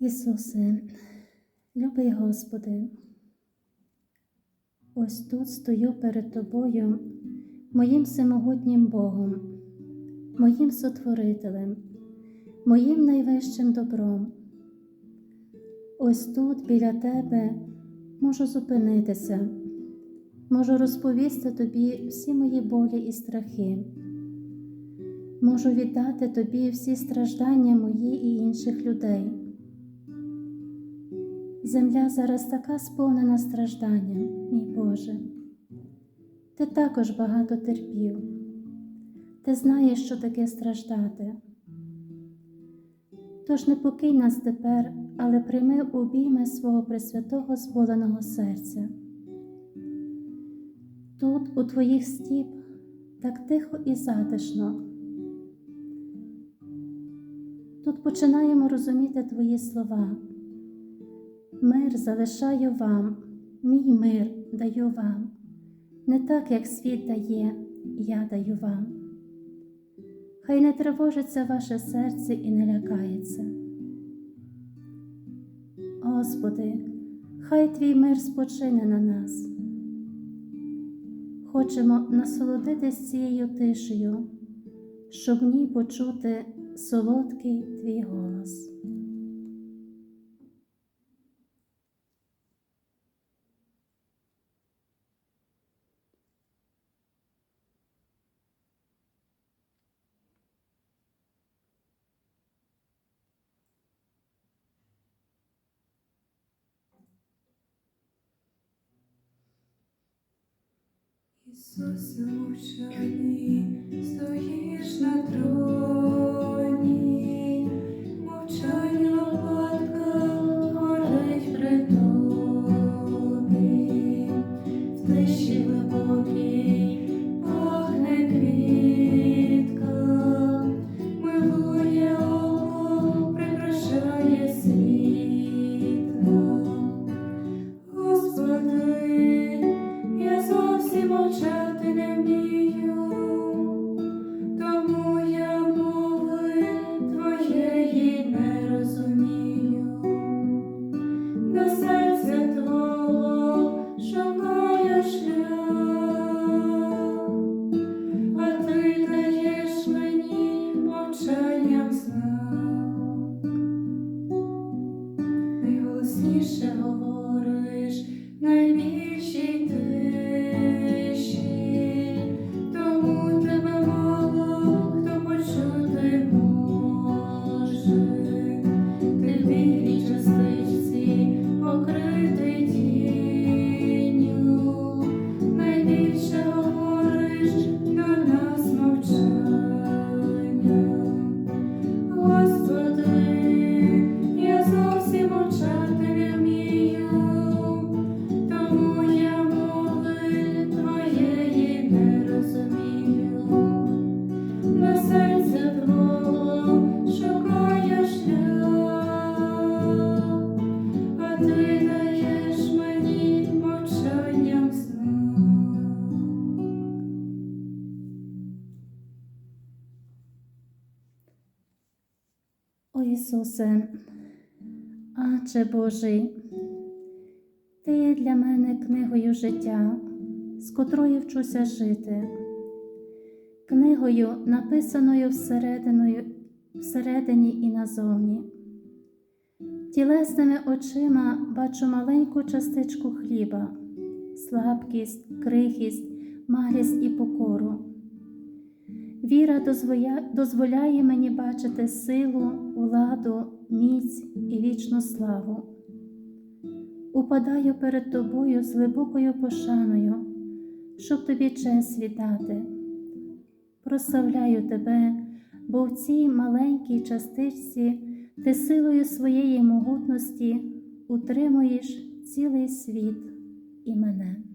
Ісусе, любий Господи, ось тут стою перед Тобою, моїм всемогутнім Богом, моїм сотворителем, моїм найвищим добром. Ось тут біля Тебе можу зупинитися, можу розповісти Тобі всі мої болі і страхи. Можу віддати Тобі всі страждання мої і інших людей. Земля зараз така сповнена стражданням, мій Боже. Ти також багато терпів, ти знаєш, що таке страждати. Тож не покинь нас тепер, але прийми обійми свого пресвятого зболеного серця. Тут, у твоїх стіп, так тихо і затишно. Тут починаємо розуміти Твої слова. Мир залишаю вам, мій мир даю вам, не так, як світ дає, я даю вам. Хай не тривожиться ваше серце і не лякається. Господи, хай твій мир спочине на нас. Хочемо насолодитись цією тишею, щоб в ній почути солодкий твій голос. Ісусе мовчаний, стоїш на троні, мовчання лопатка горить при тобі, в тиші глибокій найбільшій тиші, Ісусе, Аче Божий, Ти є для мене книгою життя, з котрою вчуся жити, книгою, написаною всерединою, всередині і назовні. Тілесними очима бачу маленьку частичку хліба, слабкість, крихість, малість і покору. Віра дозволяє мені бачити силу, владу, міць і вічну славу. Упадаю перед тобою з глибокою пошаною, щоб тобі честь віддати. Прославляю тебе, бо в цій маленькій частичці ти силою своєї могутності утримуєш цілий світ і мене.